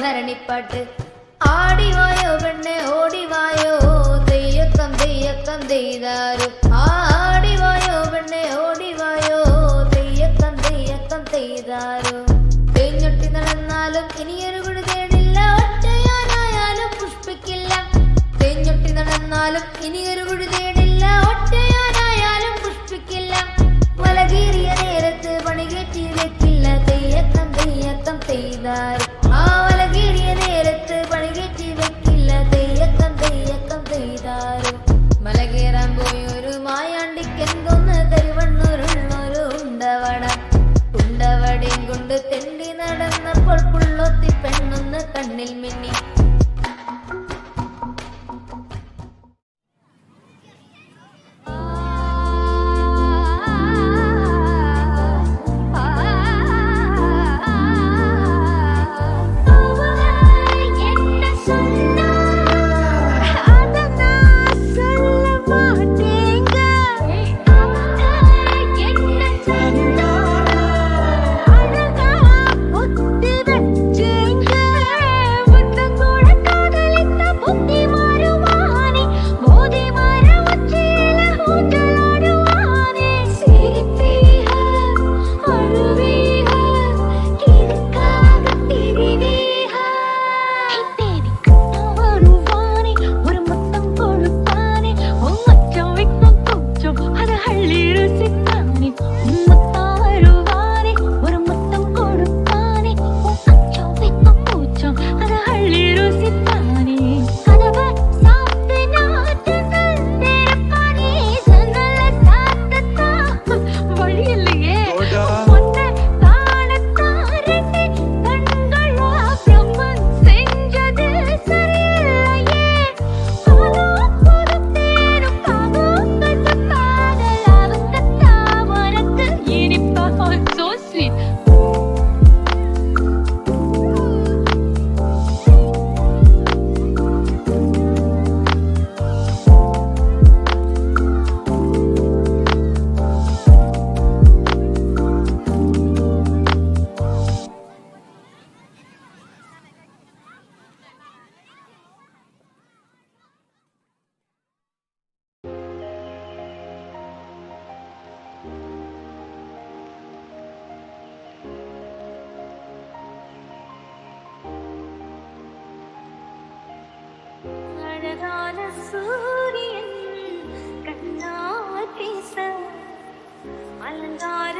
ഭരണിപ്പാട്ട് ആടിവായോ പെണ്ണെ ഓടിവായോ തെയ്യക്കം തെയ്യക്കം തെയ്താരു. ആടിവായോ പെണ്ണെ ഓടിവായോ തെയ്യക്കം തെയ്യക്കം തെയ്താരു. തെഞ്ഞൊട്ടി നടന്നാലും ഇനിയൊരു കുടി തേടില്ല. ഒറ്റയാനായാലും പുഷ്പിക്കില്ല. തെഞ്ഞൊട്ടി നടന്നാലും ഇനി அழகான சூரியன் கண்ணா பேச அலங்கார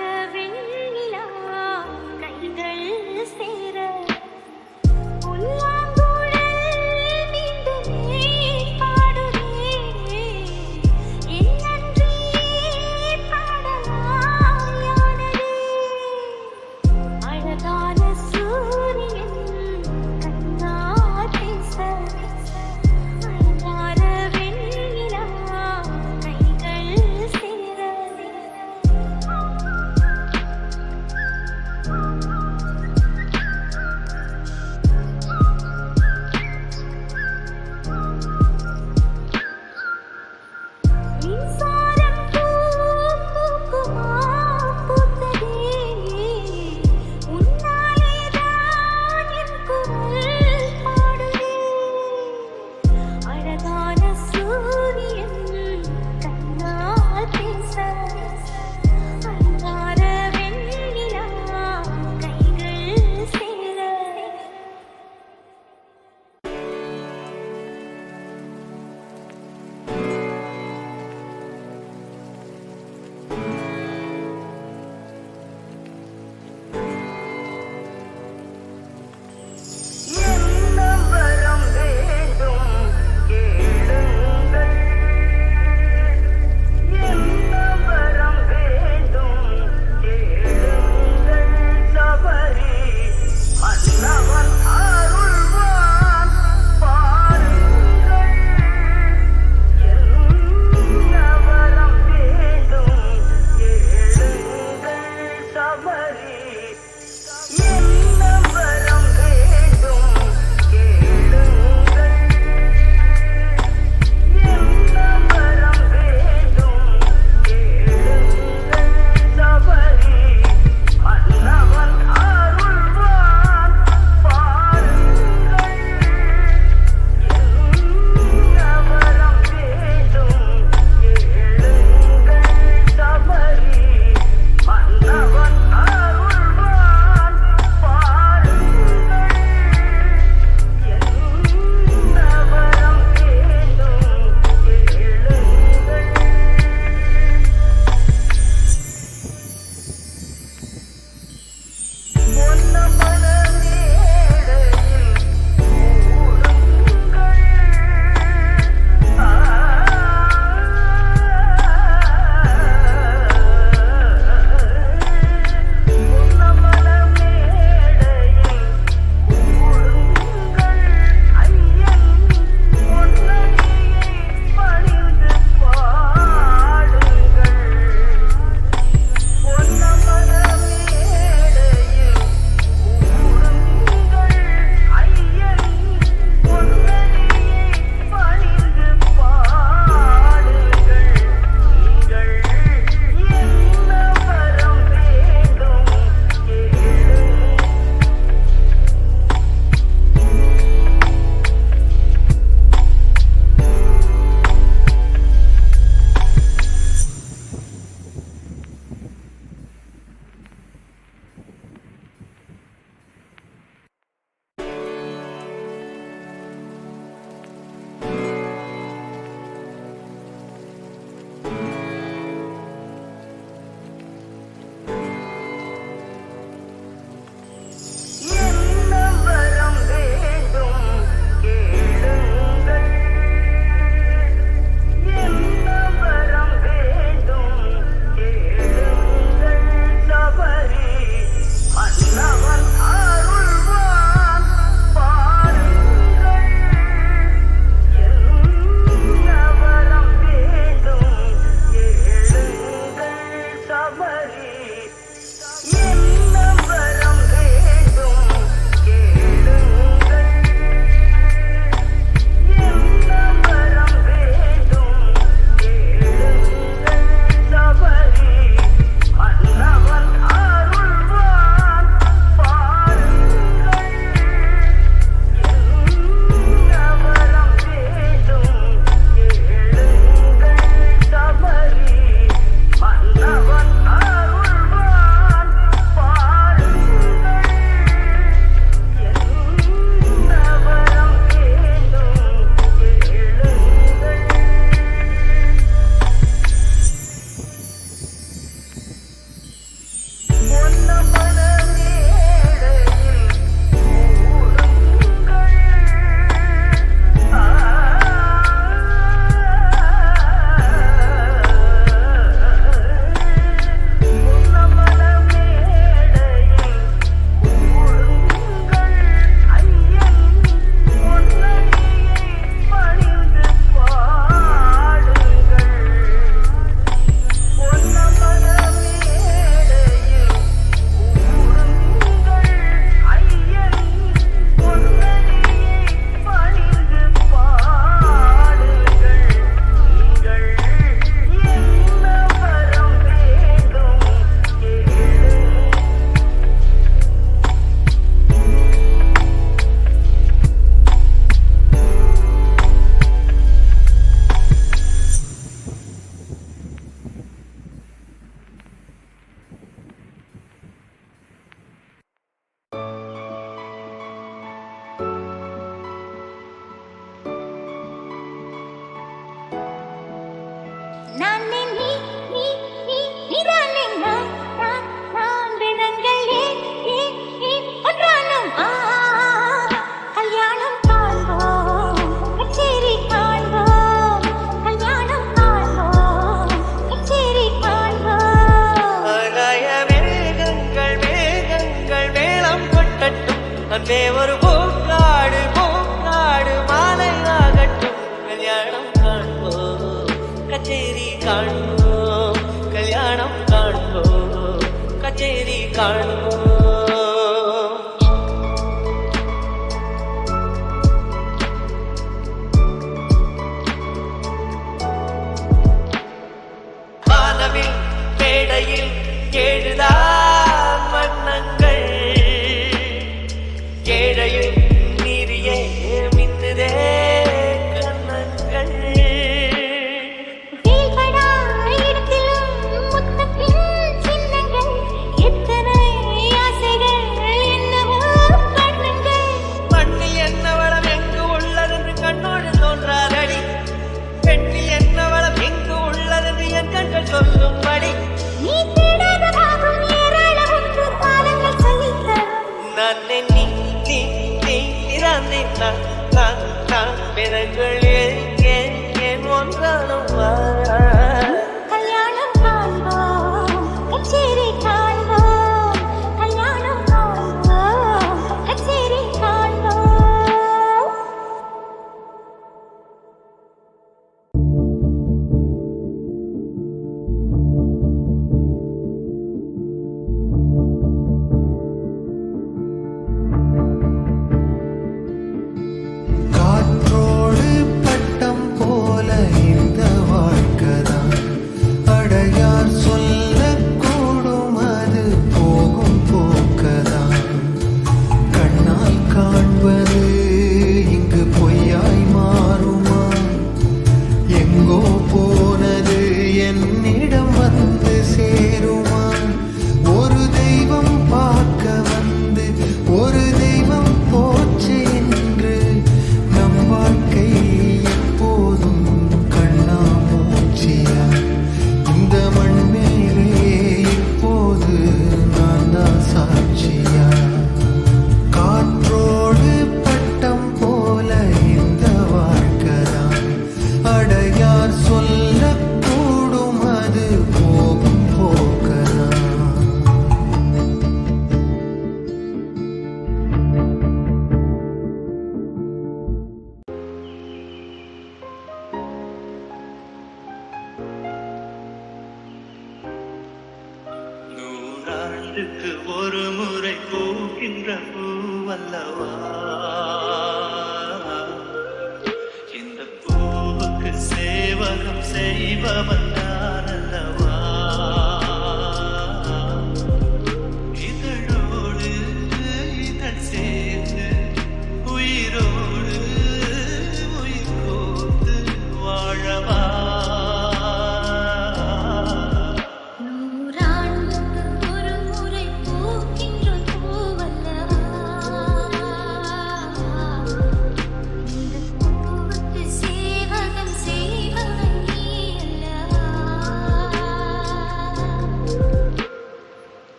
சேவகம் செய்பவன்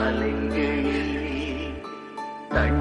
காலங்களில் தன்